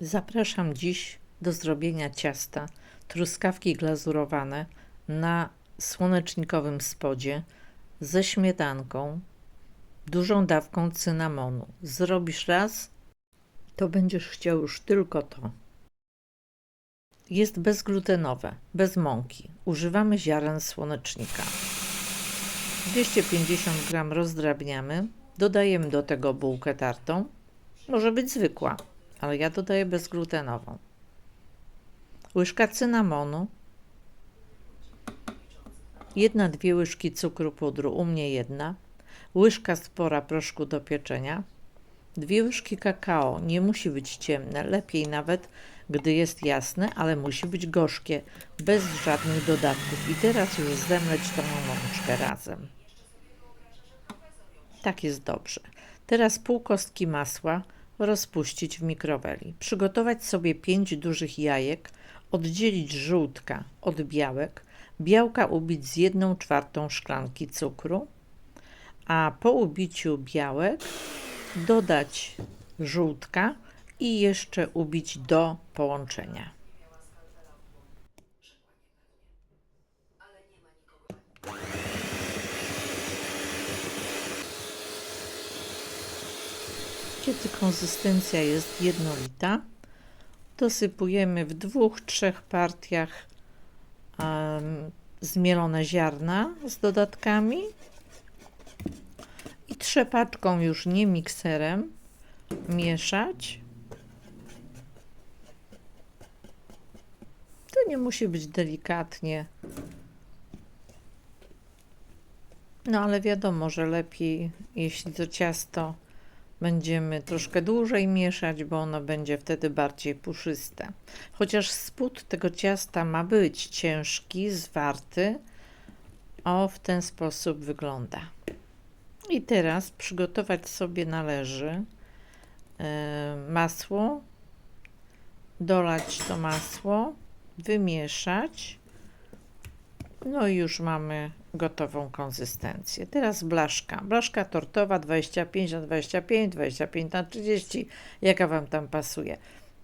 Zapraszam dziś do zrobienia ciasta truskawki glazurowane na słonecznikowym spodzie ze śmietanką, dużą dawką cynamonu. Zrobisz raz, to będziesz chciał już tylko to. Jest bezglutenowe, bez mąki. Używamy ziaren słonecznika. 250 g rozdrabniamy, dodajemy do tego bułkę tartą. Może być zwykła, ale ja dodaję bezglutenową. Łyżka cynamonu, jedna, dwie łyżki cukru pudru, u mnie jedna, łyżka spora proszku do pieczenia, dwie łyżki kakao, nie musi być ciemne, lepiej nawet, gdy jest jasne, ale musi być gorzkie, bez żadnych dodatków. I teraz już zemleć tą mączkę razem. Tak jest dobrze. Teraz pół kostki masła rozpuścić w mikroweli. Przygotować sobie 5 dużych jajek, oddzielić żółtka od białek, białka ubić z 1 czwartą szklanki cukru, a po ubiciu białek dodać żółtka i jeszcze ubić do połączenia. Kiedy konsystencja jest jednolita, dosypujemy w dwóch, trzech partiach um, zmielone ziarna z dodatkami i trzepaczką już nie mikserem mieszać. To nie musi być delikatnie. No ale wiadomo, że lepiej, jeśli to ciasto będziemy troszkę dłużej mieszać, bo ono będzie wtedy bardziej puszyste. Chociaż spód tego ciasta ma być ciężki, zwarty, o w ten sposób wygląda. I teraz przygotować sobie należy e, masło, dolać to masło, wymieszać. No i już mamy gotową konsystencję. Teraz blaszka. Blaszka tortowa 25 na 25, 25 na 30, jaka Wam tam pasuje.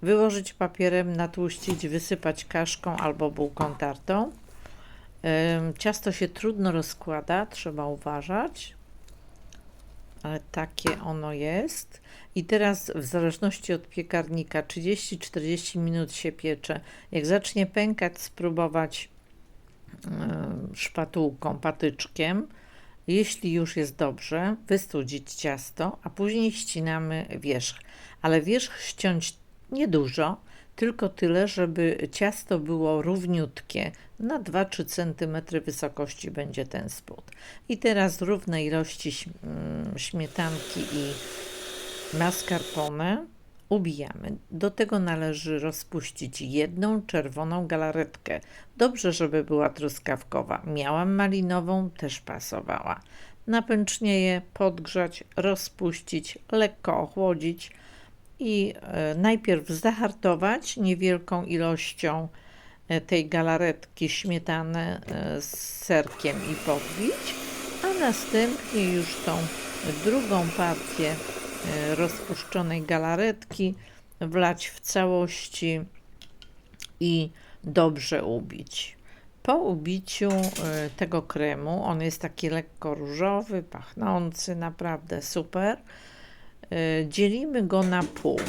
Wyłożyć papierem, natłuścić, wysypać kaszką albo bułką tartą. Ciasto się trudno rozkłada, trzeba uważać, ale takie ono jest. I teraz w zależności od piekarnika 30-40 minut się piecze. Jak zacznie pękać, spróbować szpatułką, patyczkiem. Jeśli już jest dobrze, wystudzić ciasto, a później ścinamy wierzch. Ale wierzch ściąć niedużo, tylko tyle, żeby ciasto było równiutkie. Na 2-3 cm wysokości będzie ten spód. I teraz równe ilości śmietanki i mascarpone ubijamy. Do tego należy rozpuścić jedną czerwoną galaretkę. Dobrze, żeby była truskawkowa. Miałam malinową, też pasowała. Napęcznieje, podgrzać, rozpuścić, lekko ochłodzić i e, najpierw zahartować niewielką ilością e, tej galaretki śmietane e, z serkiem i podbić, a następnie już tą drugą partię rozpuszczonej galaretki wlać w całości i dobrze ubić. Po ubiciu e, tego kremu, on jest taki lekko różowy, pachnący, naprawdę super, e, dzielimy go na pół.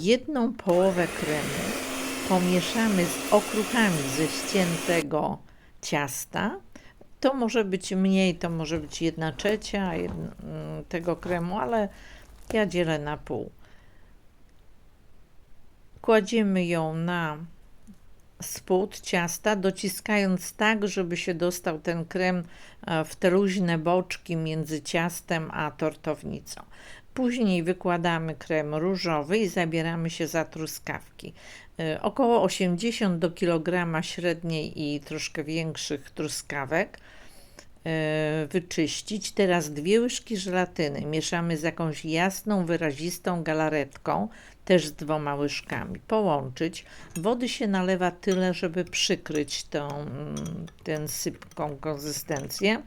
Jedną połowę kremu pomieszamy z okruchami ze ściętego ciasta to może być mniej, to może być jedna trzecia mm, tego kremu, ale ja dzielę na pół. Kładziemy ją na spód ciasta, dociskając tak, żeby się dostał ten krem e, w te luźne boczki między ciastem a tortownicą. Później wykładamy krem różowy i zabieramy się za truskawki. E, około 80 do kilograma średniej i troszkę większych truskawek e, wyczyścić. Teraz dwie łyżki żelatyny mieszamy z jakąś jasną, wyrazistą galaretką, też z dwoma łyżkami. Połączyć. Wody się nalewa tyle, żeby przykryć tą, tę sypką konsystencję.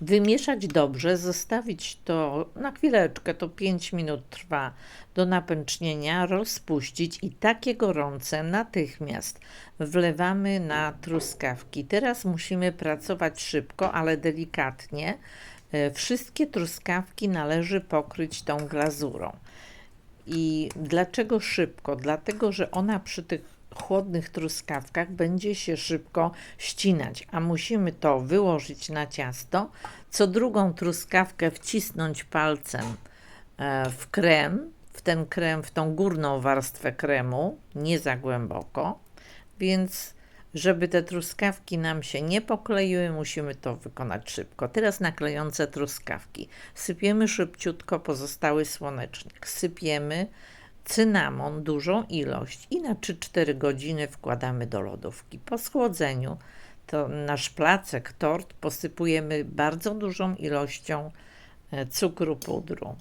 Wymieszać dobrze, zostawić to na chwileczkę, to 5 minut trwa do napęcznienia, rozpuścić i takie gorące natychmiast wlewamy na truskawki. Teraz musimy pracować szybko, ale delikatnie. E, Wszystkie truskawki należy pokryć tą glazurą. I dlaczego szybko? Dlatego, że ona przy tych chłodnych truskawkach będzie się szybko ścinać, a musimy to wyłożyć na ciasto, co drugą truskawkę wcisnąć palcem e, w krem, w ten krem, w tą górną warstwę kremu, nie za głęboko, więc żeby te truskawki nam się nie pokleiły, musimy to wykonać szybko. Teraz naklejące truskawki. Sypiemy szybciutko pozostały słonecznik. Sypiemy cynamon, dużą ilość i na 3-4 godziny wkładamy do lodówki. Po schłodzeniu to nasz placek, tort posypujemy bardzo dużą ilością e, cukru pudru.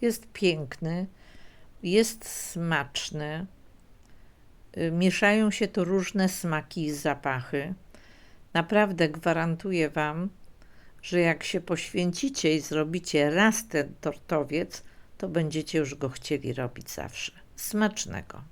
Jest piękny, jest smaczny. Y, Mieszają się tu różne smaki i zapachy. Naprawdę gwarantuję Wam, że jak się poświęcicie i zrobicie raz ten tortowiec, to będziecie już go chcieli robić zawsze. Smacznego.